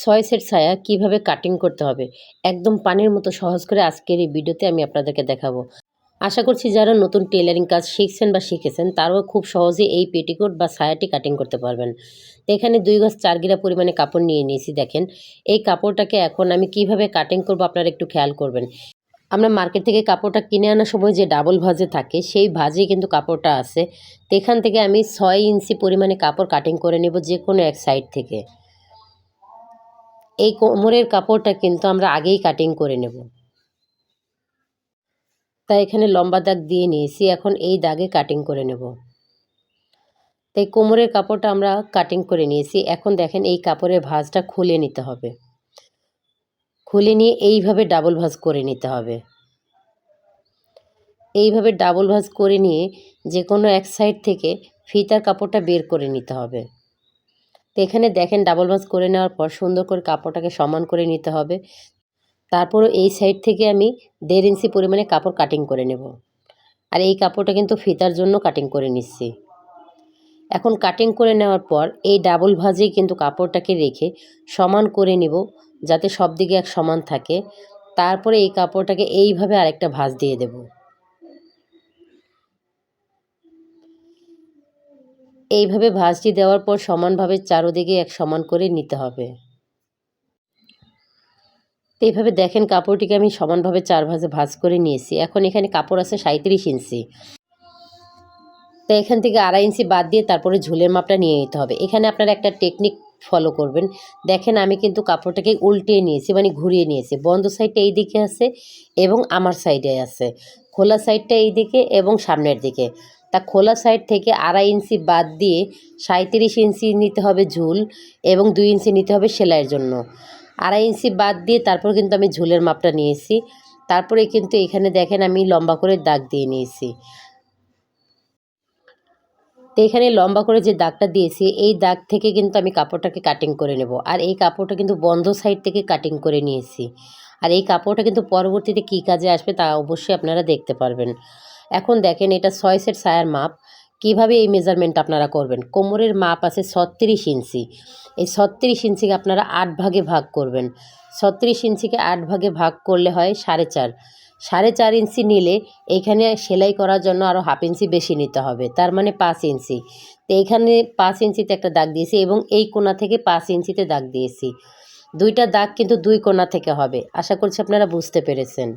ছয় সেট ছায়া কীভাবে কাটিং করতে হবে? একদম পানির মতো সহজ করে আজকের এই ভিডিওতে আমি আপনাদেরকে দেখাবো। আশা করছি যারা নতুন টেলারিং কাজ শিখছেন বা শিখেছেন, তারাও খুব সহজে এই পেটিকোট বা ছায়াটি কাটিং করতে পারবেন। এখানে দুই গজ চার গিরা পরিমাণে কাপড় নিয়ে নিয়েছি, দেখেন। এই কাপড়টাকে এখন আমি কীভাবে কাটিং করব আপনারা একটু খেয়াল করবেন। আমরা মার্কেট থেকে কাপড়টা কিনে আনার সময় যে ডাবল ভাজে থাকে, সেই ভাজেই কিন্তু কাপড়টা আছে। এখান থেকে আমি ছয় ইঞ্চি পরিমাণে কাপড় কাটিং করে নেব যে কোনো এক সাইড থেকে। এই কোমরের কাপড়টা কিন্তু আমরা আগেই কাটিং করে নেব। তাই এখানে লম্বা দাগ দিয়ে নিয়েছি, এখন এই দাগে কাটিং করে নেব। তাই কোমরের কাপড়টা আমরা কাটিং করে নিয়েছি, এখন দেখেন এই কাপড়ের ভাঁজটা খুলে নিতে হবে। খুলে নিয়ে এইভাবে ডাবল ভাঁজ করে নিতে হবে। এইভাবে ডাবল ভাঁজ করে নিয়ে যে কোনো এক সাইড থেকে ফিতার কাপড়টা বের করে নিতে হবে। তো এখানে দেখেন ডাবল ভাঁজ করে নেওয়ার পর সুন্দর করে কাপড়টাকে সমান করে নিতে হবে। তারপরও এই সাইড থেকে আমি দেড় ইঞ্চি পরিমাণে কাপড় কাটিং করে নেব। আর এই কাপড়টা কিন্তু ফিতার জন্য কাটিং করে নিচ্ছি। এখন কাটিং করে নেওয়ার পর এই ডাবল ভাজেই কিন্তু কাপড়টাকে রেখে সমান করে নিব যাতে সব দিকে এক সমান থাকে। তারপরে এই কাপড়টাকে এইভাবে আরেকটা ভাঁজ দিয়ে দেব। এইভাবে ভাঁজটি দেওয়ার পর সমানভাবে চারোদিকে এক সমান করে নিতে হবে। তো এইভাবে দেখেন কাপড়টিকে আমি সমানভাবে চার ভাজে ভাজ করে নিয়েছি। এখন এখানে কাপড় আছে সাঁত্রিশ ইঞ্চি। তো এখান থেকে আড়াই ইঞ্চি বাদ দিয়ে তারপরে ঝুলের মাপটা নিয়ে নিতে হবে। এখানে আপনারা একটা টেকনিক ফলো করবেন। দেখেন আমি কিন্তু কাপড়টাকে উল্টিয়ে নিয়েছি মানে ঘুরিয়ে নিয়েছি। বন্ধ সাইডটা এই দিকে আছে এবং আমার সাইডে আছে। খোলা সাইডটা এই দিকে এবং সামনের দিকে। তা খোলা সাইড থেকে আড়াই ইঞ্চি বাদ দিয়ে সাঁত্রিশ ইঞ্চি নিতে হবে ঝুল এবং দুই ইঞ্চি নিতে হবে সেলাইয়ের জন্য। আড়াই ইঞ্চি বাদ দিয়ে তারপর কিন্তু আমি ঝুলের মাপটা নিয়েছি। তারপরে কিন্তু এখানে দেখেন আমি লম্বা করে দাগ দিয়ে নিয়েছি। তো এখানে লম্বা করে যে দাগটা দিয়েছি, এই দাগ থেকে কিন্তু আমি কাপড়টাকে কাটিং করে নেব। আর এই কাপড়টা কিন্তু বন্ধ সাইড থেকে কাটিং করে নিয়েছি। আর এই কাপড়টা কিন্তু পরবর্তীতে কী কাজে আসবে তা অবশ্যই আপনারা দেখতে পারবেন। এখন দেখেন এটা ছয় সেট সায়ার মাপ। কীভাবে এই মেজারমেন্ট আপনারা করবেন? কোমরের মাপ আছে ছত্রিশ ইঞ্চি। এই ছত্রিশ ইঞ্চিকে আপনারা আট ভাগে ভাগ করবেন। ছত্রিশ ইঞ্চিকে আট ভাগে ভাগ করলে হয় সাড়ে চার। সাড়ে চার ইঞ্চি নিলে এইখানে সেলাই করার জন্য আরও হাফ ইঞ্চি বেশি নিতে হবে। তার মানে পাঁচ ইঞ্চি। তো এইখানে পাঁচ ইঞ্চিতে একটা দাগ দিয়েছি এবং এই কোনা থেকে পাঁচ ইঞ্চিতে দাগ দিয়েছি। দুইটা দাগ কিন্তু দুই কোনা থেকে হবে। আশা করছি আপনারা বুঝতে পেরেছেন।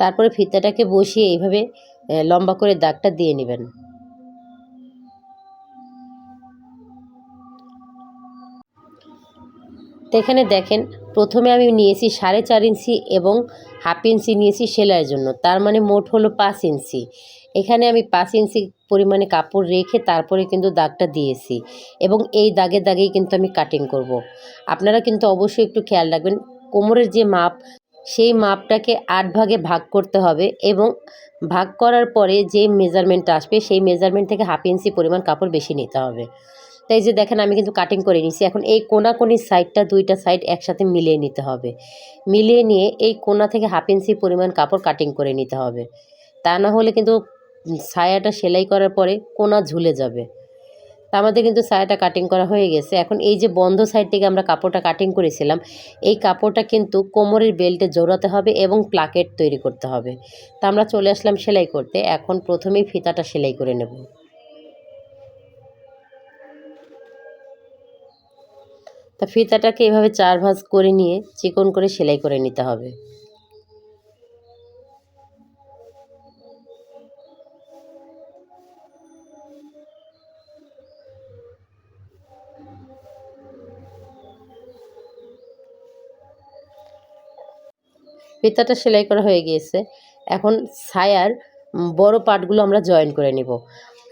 তারপরে ফিতাটাকে বসিয়ে এইভাবে লম্বা করে দাগটা দিয়ে নেবেন। তো এখানে দেখেন, প্রথমে আমি নিয়েছি সাড়ে চার ইঞ্চি এবং হাফ ইঞ্চি নিয়েছি সেলাইয়ের জন্য। তার মানে মোট হলো পাঁচ ইঞ্চি। এখানে আমি পাঁচ ইঞ্চি পরিমাণে কাপড় রেখে তারপরে কিন্তু দাগটা দিয়েছি এবং এই দাগে দাগেই কিন্তু আমি কাটিং করব। আপনারা কিন্তু অবশ্যই একটু খেয়াল রাখবেন, কোমরের যে মাপ সেই মাপটাকে আট ভাগে ভাগ করতে হবে এবং ভাগ করার পরে যে মেজারমেন্টটা আসবে, সেই মেজারমেন্ট থেকে হাফ ইঞ্চি পরিমাণ কাপড় বেশি নিতে হবে। তাই যে দেখেন, আমি কিন্তু কাটিং করে নিছি এখন এই কোনাকোনির সাইডটা দুইটা সাইড একসাথে মিলিয়ে নিতে হবে। মিলিয়ে নিয়ে এই কোনা থেকে হাফ ইঞ্চি পরিমাণ কাপড় কাটিং করে নিতে হবে। তা না হলে কিন্তু ছায়াটা সেলাই করার পরে কোনা ঝুলে যাবে। তা আমাদের কিন্তু ছায়াটা কাটিং করা হয়ে গেছে। এখন এই যে বন্ধ সাইড থেকে আমরা কাপড়টা কাটিং করেছিলাম, এই কাপড়টা কিন্তু কোমরের বেল্টে জোড়াতে হবে এবং প্লাকেট তৈরি করতে হবে। তা আমরা চলে আসলাম সেলাই করতে। এখন প্রথমেই ফিতাটা সেলাই করে নেব। তা ফিতাটাকে এভাবে চার ভাঁজ করে নিয়ে চিকন করে সেলাই করে নিতে হবে। ফিতাটা সেলাই করা হয়ে গিয়েছে। এখন ছায়ার বড় পার্টগুলো আমরা জয়েন করে নিব।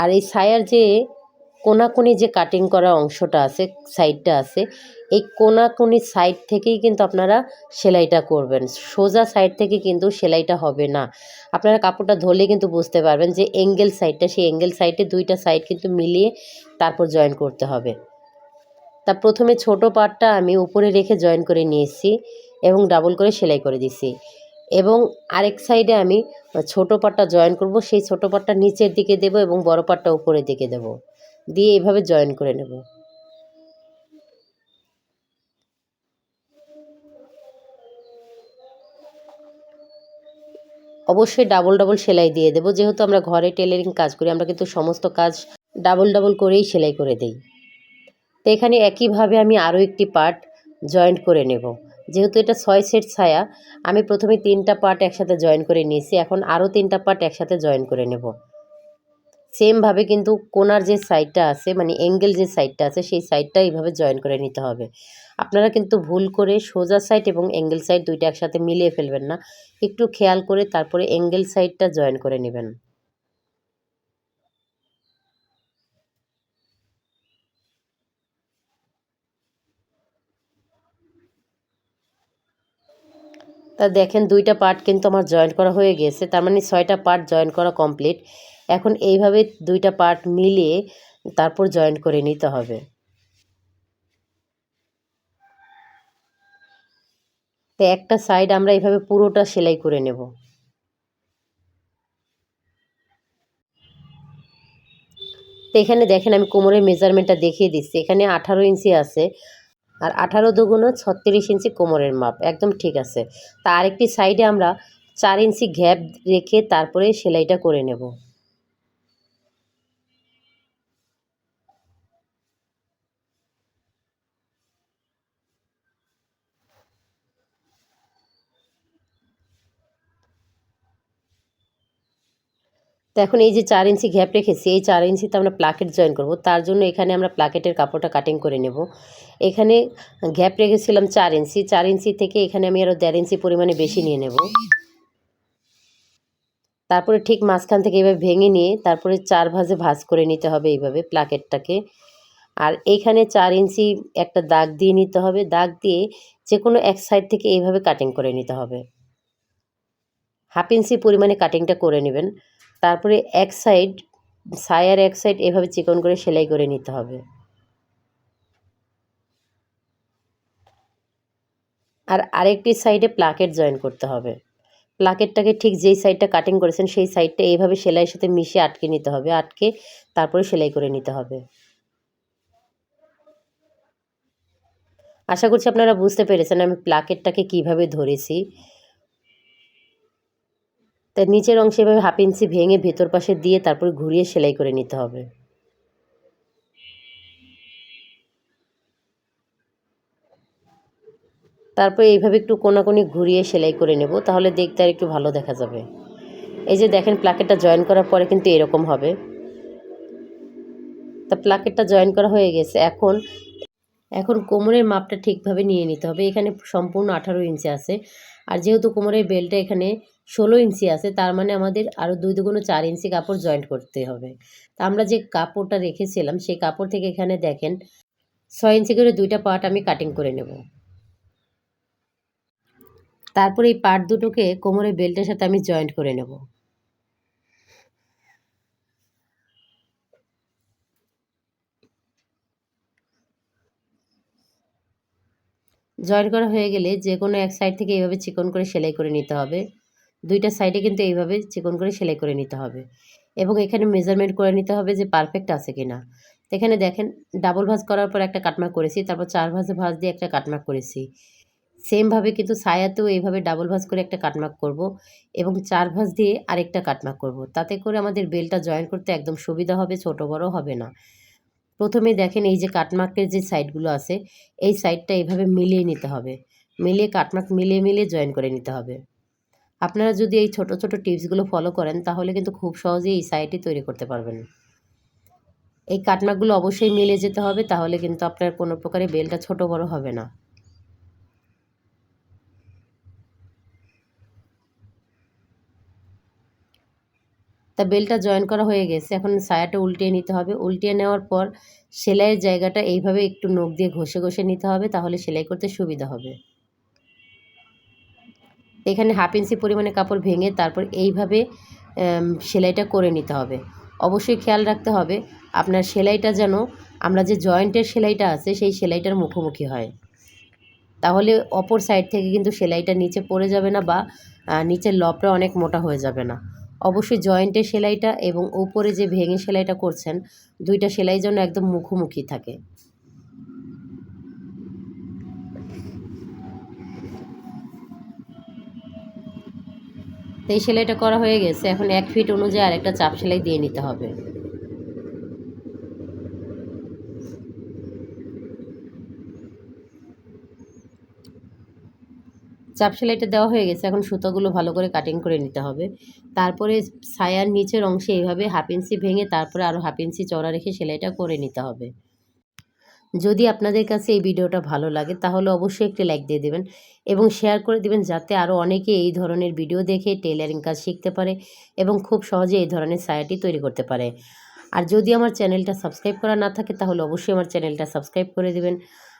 আর এই ছায়ার যে কোনাকুনি যে কাটিং করা অংশটা আছে সাইডটা আছে, এই কোনাকুনি সাইড থেকেই কিন্তু আপনারা সেলাইটা করবেন। সোজা সাইড থেকে কিন্তু সেলাইটা হবে না। আপনারা কাপড়টা ধরলে কিন্তু বুঝতে পারবেন যে এঙ্গেল সাইডটা সেই এঙ্গেল সাইডে দুইটা সাইড কিন্তু মিলিয়ে তারপর জয়েন করতে হবে। তা প্রথমে ছোট পার্টটা আমি উপরে রেখে জয়েন করে নিয়েছি। এবং ডাবল করে সেলাই করে দিছি। এবং আরেক সাইডে আমি ছোট পাটটা জয়েন করব, সেই ছোট পাটটা নিচের দিকে দেব এবং বড় পাটটা উপরের দিকে দেব। দিয়ে এইভাবে জয়েন করে নেব। অবশ্যই ডাবল ডাবল সেলাই দিয়ে দেবো। যেহেতু আমরা ঘরে টেলারিং কাজ করি, আমরা কিন্তু সমস্ত কাজ ডাবল ডাবল করেই সেলাই করে দেই। তো এখানে একইভাবে আমি আরও একটি পার্ট জয়েন্ট করে নেব। যেহেতু এটা ছয় সেট ছায়া, আমি প্রথমে তিনটা পার্ট একসাথে জয়েন করে নিয়েছি, এখন আরও তিনটা পার্ট একসাথে জয়েন করে নেব। সেমভাবে কিন্তু কোনার যে সাইডটা আছে মানে অ্যাঙ্গেল যে সাইডটা আছে, সেই সাইডটা এইভাবে জয়েন করে নিতে হবে। আপনারা কিন্তু ভুল করে সোজা সাইড এবং অ্যাঙ্গেল সাইড দুইটা একসাথে মিলিয়ে ফেলবেন না। একটু খেয়াল করে তারপরে অ্যাঙ্গেল সাইডটা জয়েন করে নেবেন। তা দেখেন দুইটা পার্ট কিন্তু আমার জয়েন করা হয়ে গেছে, তার মানে ছয়টা পার্ট জয়েন করা কমপ্লিট এখন এইভাবে দুইটা পার্ট মিলিয়ে তারপর জয়েন করে নিতে হবে। তো একটা সাইড আমরা এইভাবে পুরোটা সেলাই করে নেব। তো এখানে দেখেন আমি কোমরের মেজারমেন্টটা দেখিয়ে দিচ্ছি। এখানে আঠারো ইঞ্চি আছে। আর আঠারো দুগুণ ছত্রিশ ইঞ্চি কোমরের মাপ, একদম ঠিক আছে। তা আরেকটি সাইডে আমরা চার ইঞ্চি গ্যাপ রেখে তারপরে সেলাইটা করে নেব। তো এখন এই যে চার ইঞ্চি গ্যাপ রেখেছি, এই চার ইঞ্চিতে আমরা প্লাকেট জয়েন করব। তার জন্য এখানে আমরা প্লাকেটের কাপড়টা কাটিং করে নেব। এখানে গ্যাপ রেখেছিলাম চার ইঞ্চি চার ইঞ্চি থেকে এখানে আমি আরও দেড় ইঞ্চি পরিমাণে বেশি নিয়ে নেব। তারপরে ঠিক মাঝখান থেকে এভাবে ভেঙে নিয়ে তারপরে চার ভাজে ভাজ করে নিতে হবে এইভাবে প্লাকেটটাকে আর এইখানে চার ইঞ্চি একটা দাগ দিয়ে নিতে হবে। দাগ দিয়ে যে কোনো এক সাইড থেকে এইভাবে কাটিং করে নিতে হবে। হাফ ইঞ্চি পরিমাণে কাটিংটা করে নেবেন। তারপরে এক সাইড সায়ার এক সাইড এভাবে চিকন করে সেলাই করে নিতে হবে। আর আরেকটি সাইডে প্লাকেট জয়েন করতে হবে। প্লাকেটটাকে ঠিক যেই সাইডটা কাটিং করেছেন, সেই সাইডটা এইভাবে সেলাইয়ের সাথে মিশে আটকে নিতে হবে। আটকে তারপরে সেলাই করে নিতে হবে। আশা করছি আপনারা বুঝতে পেরেছেন আমি প্লাকেটটাকে কীভাবে ধরেছি। তাই নিচের অংশে এভাবে হাফ ইঞ্চি ভেঙে ভেতর পাশে দিয়ে তারপর ঘুরিয়ে সেলাই করে নিতে হবে। তারপরে এইভাবে একটু কোনাকুনি ঘুরিয়ে সেলাই করে নেব, তাহলে দেখতে আর একটু ভালো দেখা যাবে। এই যে দেখেন প্লাকেটটা জয়েন করার পরে কিন্তু এরকম হবে। তা প্লাকেটটা জয়েন করা হয়ে গেছে, এখন এখন কোমরের মাপটা ঠিকভাবে নিয়ে নিতে হবে। এখানে সম্পূর্ণ আঠারো ইঞ্চি আছে। আর যেহেতু কোমরের বেলটা এখানে ষোলো ইঞ্চি আছে, তার মানে আমাদের আরও দুই দুগুণ চার ইঞ্চি কাপড় জয়েন্ট করতে হবে। তা আমরা যে কাপড়টা রেখেছিলাম, সেই কাপড় থেকে এখানে দেখেন, ছয় ইঞ্চি করে দুইটা পার্ট আমি কাটিং করে নেব। তারপরে এই পার্ট দুটোকে কোমরের বেল্টের সাথে আমি জয়েন্ট করে নেব। জয়েন করা হয়ে গেলে যে কোনো এক সাইড থেকে এইভাবে চিকন করে সেলাই করে নিতে হবে। দুইটা সাইডে কিন্তু এইভাবে চিকন করে সেলাই করে নিতে হবে। এবং এখানে মেজারমেন্ট করে নিতে হবে যে পারফেক্ট আছে কি না এখানে দেখেন ডাবল ভাজ করার পর একটা কাটমার্ক করেছি, তারপর চার ভাজে, ভাজ দিয়ে একটা কাটমার্ক করেছি। সেমভাবে কিন্তু সায়াতেও এইভাবে ডাবল ভাজ করে একটা কাটমার্ক করব এবং চার ভাঁজ দিয়ে আরেকটা কাটমার্ক করব। তাতে করে আমাদের বেলটা জয়েন করতে একদম সুবিধা হবে, ছোট বড় হবে না। প্রথমে দেখেন এই যে কাটমার্কের যে সাইডগুলো আছে, এই সাইডটা এইভাবে মিলিয়ে নিতে হবে। মিলিয়ে কাটমার্ক মিলিয়ে মিলিয়ে জয়েন করে নিতে হবে। আপনারা যদি এই ছোট ছোট টিপসগুলো ফলো করেন, তাহলে কিন্তু খুব সহজেই এই সাইটটি তৈরি করতে পারবেন। এই কাটমার্কগুলো অবশ্যই মিলে যেতে হবে, তাহলে কিন্তু আপনার কোনো প্রকারে বেলটা ছোট বড় হবে না। তা বেলটা জয়েন করা হয়ে গেছে। এখন সায়াটা উল্টিয়ে নিতে হবে। উল্টিয়ে নেওয়ার পর সেলাইয়ের জায়গাটা এইভাবে একটু নখ দিয়ে ঘষে ঘষে নিতে হবে, তাহলে সেলাই করতে সুবিধা হবে। এখানে হাফ ইঞ্চি পরিমাণে কাপড় ভেঙে তারপর এইভাবে সেলাইটা করে নিতে হবে। অবশ্যই খেয়াল রাখতে হবে, আপনার সেলাইটা যেন, আমরা যে জয়েন্টের সেলাইটা আছে, সেই সেলাইটার মুখোমুখি হয়। তাহলে অপর সাইড থেকে কিন্তু সেলাইটা নিচে পড়ে যাবে না বা নিচের লপটা অনেক মোটা হয়ে যাবে না। অবশ্যই জয়েন্টের সেলাইটা এবং ওপরে যে ভেঙে সেলাইটা করছেন, দুইটা সেলাই যেন একদম মুখোমুখি থাকে। এই সেলাইটা করা হয়ে গেছে। এখন এক ফিট অনুযায়ী আরেকটা চাপ সেলাই দিয়ে নিতে হবে। চাপ সেলাইটা দেওয়া হয়ে গেছে, এখন সুতোগুলো ভালো করে কাটিং করে নিতে হবে। তারপরে ছায়ার নিচের অংশে এইভাবে হাফ ইঞ্চি ভেঙে তারপরে আরও হাফ ইঞ্চি চড়া রেখে সেলাইটা করে নিতে হবে। যদি আপনাদের কাছে এই ভিডিওটা ভালো লাগে, তাহলে অবশ্যই একটি লাইক দিয়ে দেবেন এবং শেয়ার করে দিবেন যাতে আরও অনেকে এই ধরনের ভিডিও দেখে টেলারিং কাজ শিখতে পারে এবং খুব সহজে এই ধরনের সায়াটি তৈরি করতে পারে। আর যদি আমার চ্যানেলটা সাবস্ক্রাইব করা না থাকে, তাহলে অবশ্যই আমার চ্যানেলটা সাবস্ক্রাইব করে দেবেন।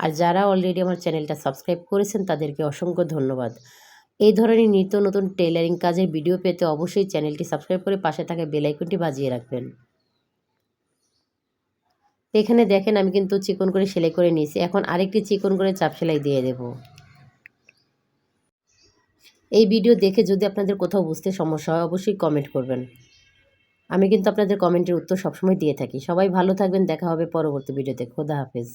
আর যারা অলরেডি আমার চ্যানেলটা সাবস্ক্রাইব করেছেন, তাদেরকে অসংখ্য ধন্যবাদ। এই ধরনের নিত্য নতুন টেলারিং কাজের ভিডিও পেতে অবশ্যই চ্যানেলটি সাবস্ক্রাইব করে পাশে থাকা বেলাইকনটি বাজিয়ে রাখবেন। এখানে দেখেন, আমি কিন্তু চিকন করে সেলাই করে নিয়েছি। এখন আরেকটি চিকন করে চাপ সেলাই দিয়ে দেব। এই ভিডিও দেখে যদি আপনাদের কোথাও বুঝতে সমস্যা হয়, অবশ্যই কমেন্ট করবেন। আমি কিন্তু আপনাদের কমেন্টের উত্তর সবসময় দিয়ে থাকি। সবাই ভালো থাকবেন, দেখা হবে পরবর্তী ভিডিওতে খোদা হাফেজ।